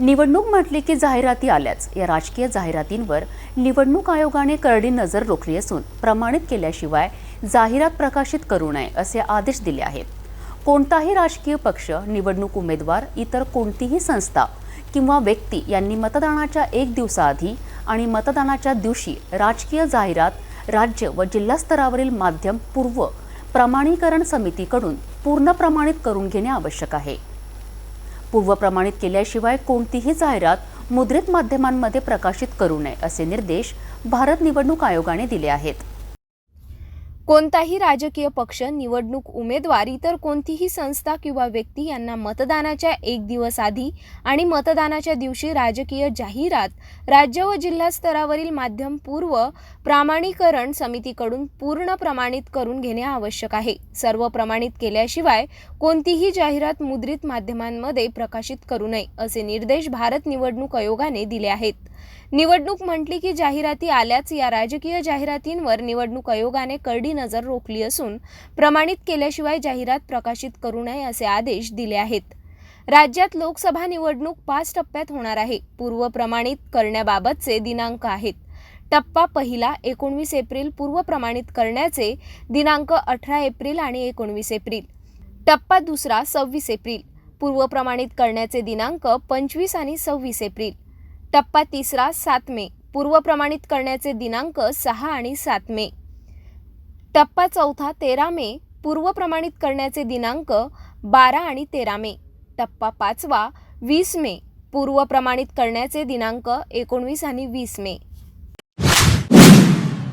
निवडणूक म्हटली की जाहिराती आल्याच. या राजकीय जाहिरातींवर निवडणूक आयोगाने करडी नजर रोखली असून प्रमाणित केल्याशिवाय जाहिरात प्रकाशित करू नये असे आदेश दिले आहेत. कोणताही राजकीय पक्ष निवडणूक उमेदवार इतर कोणतीही संस्था किंवा व्यक्ती यांनी मतदानाच्या एक दिवसाआधी आणि मतदानाच्या दिवशी राजकीय जाहिरात राज्य व जिल्हा स्तरावरील माध्यम पूर्व प्रमाणीकरण समितीकडून पूर्ण प्रमाणित करून घेणे आवश्यक आहे. पूर्वप्रमाणित केल्याशिवाय कोणतीही जाहिरात मुद्रित माध्यमांमध्ये प्रकाशित करू नये असे निर्देश भारत निवडणूक आयोगाने दिले आहेत. कोणताही राजकीय पक्ष निवडणूक उमेदवार इतर कोणतीही संस्था किंवा व्यक्ती यांना मतदानाच्या एक दिवस आधी आणि मतदानाच्या दिवशी राजकीय जाहिरात राज्य व जिल्हा स्तरावरील माध्यम पूर्व प्रामाणीकरण समितीकडून पूर्ण प्रमाणित करून घेणे आवश्यक आहे. सर्व प्रमाणित केल्याशिवाय कोणतीही जाहिरात मुद्रित माध्यमांमध्ये प्रकाशित करू नये असे निर्देश भारत निवडणूक आयोगाने दिले आहेत. निवडणूक म्हटली की जाहिराती आल्याच या राजकीय जाहिरातींवर निवडणूक आयोगाने करडी नजर रोखली असून प्रमाणित केल्याशिवाय जाहिरात प्रकाशित करू नये असे आदेश दिले आहेत. राज्यात लोकसभा निवडणूक पाच टप्प्यात होणार आहे. पूर्व प्रमाणित करण्याबाबतचे दिनांक आहेत. टप्पा पहिला एकोणवीस एप्रिल पूर्व प्रमाणित करण्याचे दिनांक अठरा एप्रिल आणि एकोणवीस एप्रिल. टप्पा दुसरा सव्वीस एप्रिल. पूर्व प्रमाणित करण्याचे दिनांक पंचवीस आणि सव्वीस एप्रिल. टप्पा तिसरा सात मे. पूर्व प्रमाणित करण्याचे दिनांक सहा आणि सात मे. टप्पा चौथा तेरा मे पूर्व प्रमाणित करण्याचे दिनांक बारा आणि तेरा मे. टप्पा पाचवा वीस मे पूर्व प्रमाणित करण्याचे दिनांक एकोणवीस आणि वीस मे.